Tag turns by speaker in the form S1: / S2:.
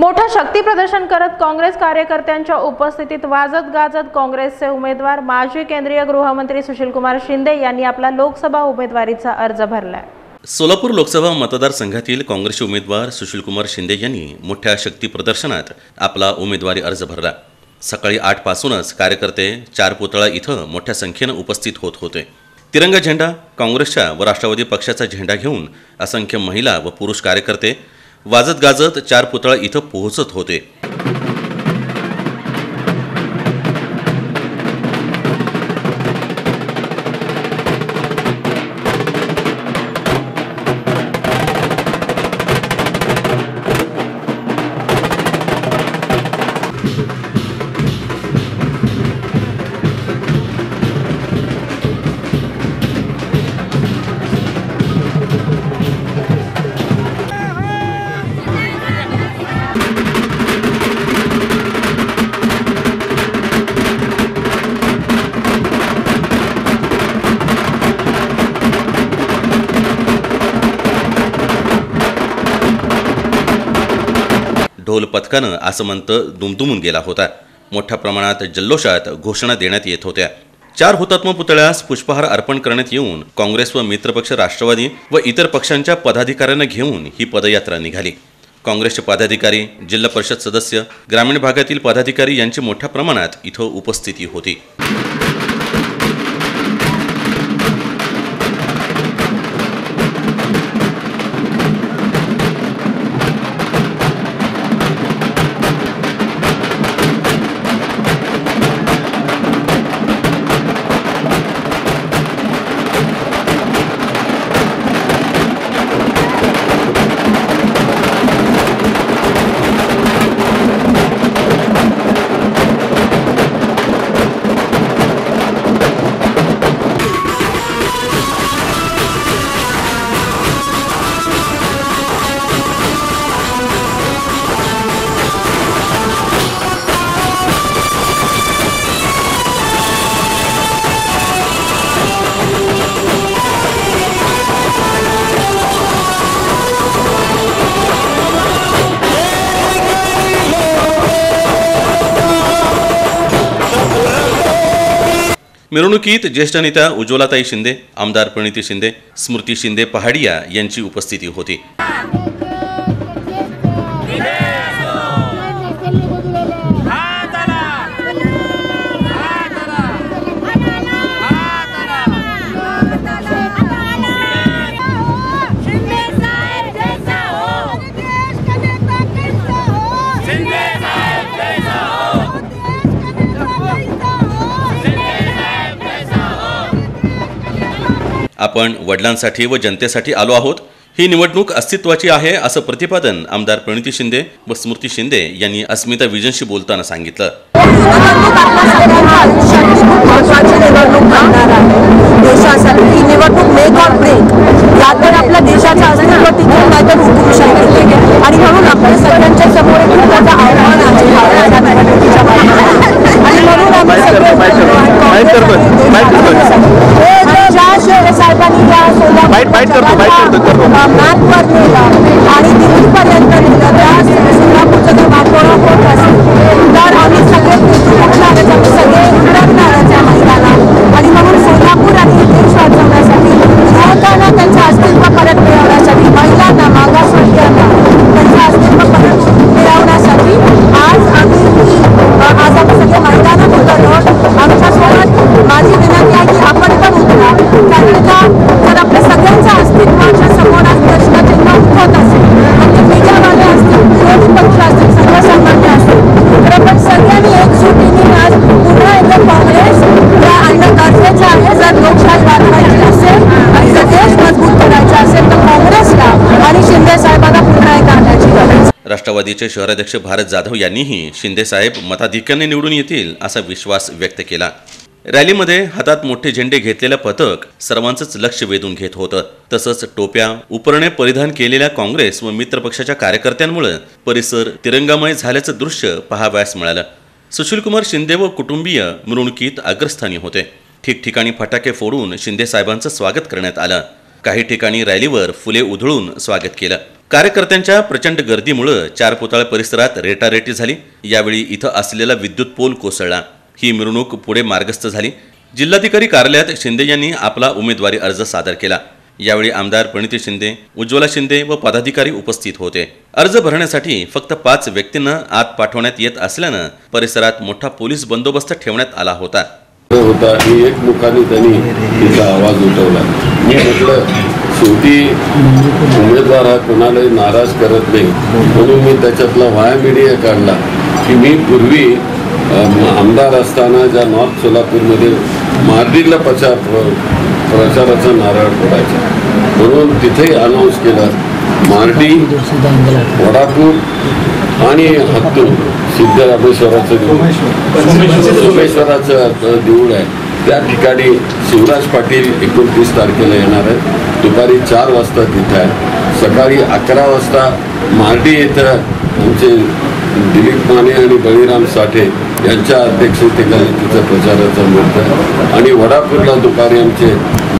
S1: मोठं शक्ती प्रदर्शन करत काँग्रेस कार्यकर्त्यांच्या उपस्थितीत वाजत गाजत काँग्रेसचे उमेदवार माजी केंद्रीय गृहमंत्री सुशीलकुमार शिंदे यांनी आपला लोकसभा उमेदवारीचा अर्ज भरलाय.
S2: सोलापूर लोकसभा मतदारसंघातील काँग्रेसचे उमेदवार सुशीलकुमार शिंदे यांनी मोठ्या शक्ती प्रदर्शनात आपला उमेदवारी अर्ज भरला. सकाळी आठपासूनच कार्यकर्ते चार पुतळा इथं मोठ्या संख्येनं उपस्थित होत होते. तिरंगा झेंडा काँग्रेसच्या व राष्ट्रवादी पक्षाचा झेंडा घेऊन असंख्य महिला व पुरुष कार्यकर्ते वाजत गाजत चार पुतळा इथं पोहोचत होते. ढोल पथकानं आसमंत दुमदुमून गेला होता. मोठ्या प्रमाणात जल्लोषात घोषणा देण्यात येत होत्या. चार हुतात्मा पुतळ्यास पुष्पहार अर्पण करण्यात येऊन काँग्रेस व मित्रपक्ष राष्ट्रवादी व इतर पक्षांच्या पदाधिकाऱ्यांना घेऊन ही पदयात्रा निघाली. काँग्रेसचे पदाधिकारी जिल्हा परिषद सदस्य ग्रामीण भागातील पदाधिकारी यांची मोठ्या प्रमाणात इथं उपस्थिती होती. मिरवणुकीत ज्येष्ठ नेत्या उज्ज्वलाताई शिंदे आमदार प्रणिती शिंदे स्मृती शिंदे पहाडिया यांची उपस्थिती होती. आपण वडिलांसाठी व जनतेसाठी आलो आहोत. ही निवडणूक अस्तित्वाची आहे असं प्रतिपादन आमदार प्रणिती शिंदे व स्मृती शिंदे यांनी अस्मिता विजनशी बोलताना सांगितलं.
S3: निवडणूक देशासाठी ही निवडणूक मेक ऑर ब्रेक यात आपल्या अस्तित्व टिकून सोलापूर मॅपवर नेलं आणि दिल्लीपर्यंत नेलं त्या
S2: राष्ट्रवादीचे शहराध्यक्ष भारत जाधव यांनीही शिंदे साहेब मताधिक्याने निवडून येतील असा विश्वास व्यक्त केला. रॅलीमध्ये हातात मोठे झेंडे घेतलेलं पथक सर्वांचंच लक्ष वेधून घेत होतं. तसंच टोप्या उपरणे परिधान केलेल्या काँग्रेस व मित्रपक्षाच्या कार्यकर्त्यांमुळे परिसर तिरंगामय झाल्याचं दृश्य पहावयास मिळालं. सुशीलकुमार शिंदे व कुटुंबीय मिरवणुकीत अग्रस्थानी होते. ठिकठिकाणी फटाके फोडून शिंदे साहेबांचं स्वागत करण्यात आलं. काही ठिकाणी रॅलीवर फुले उधळून स्वागत केलं. कार्यकर्त्यांच्या प्रचंड गर्दीमुळं चार पुतळा परिसरात रेटारेटी झाली. यावेळी इथं असलेला विद्युत पोल कोसळला. ही मिरवणूक पुढे मार्गस्थ झाली. जिल्हाधिकारी कार्यालयात शिंदे यांनी आपला उमेदवारी अर्ज सादर केला. यावेळी आमदार प्रणिती शिंदे उज्ज्वला शिंदे व पदाधिकारी उपस्थित होते. अर्ज भरण्यासाठी फक्त पाच व्यक्तींना आत पाठवण्यात येत असल्यानं परिसरात मोठा पोलीस बंदोबस्त ठेवण्यात आला होता.
S4: होता. एक मुखाने त्यांनी तिचा आवाज उठवला. मी म्हटलं शेवटी उमेदवार हा कोणालाही नाराज करत नाही. म्हणून मी त्याच्यातला व्हाया मीडिया काढला की मी पूर्वी आमदार असताना ज्या नॉर्थ सोलापूरमध्ये मार्डीला प्रचार प्रचाराचा नारळ फोडायचा. म्हणून तिथेही अनाऊन्स केलं मार्डी वडापूर आणि हत्तूर सिद्धरामेश्वराचं देऊळ. सोमेश्वराचं देऊळ आहे. त्या ठिकाणी शिवराज पाटील एकोणतीस तारखेला येणार आहे दुपारी चार वाजता तिथं आहे सकाळी अकरा वाजता मार्डी येथं आमचे दिलीप माने आणि बळीराम साठे यांच्या अध्यक्षतेखाली तिथं प्रचाराचा मिळतं आहे. आणि वडापूरला दुपारी आमचे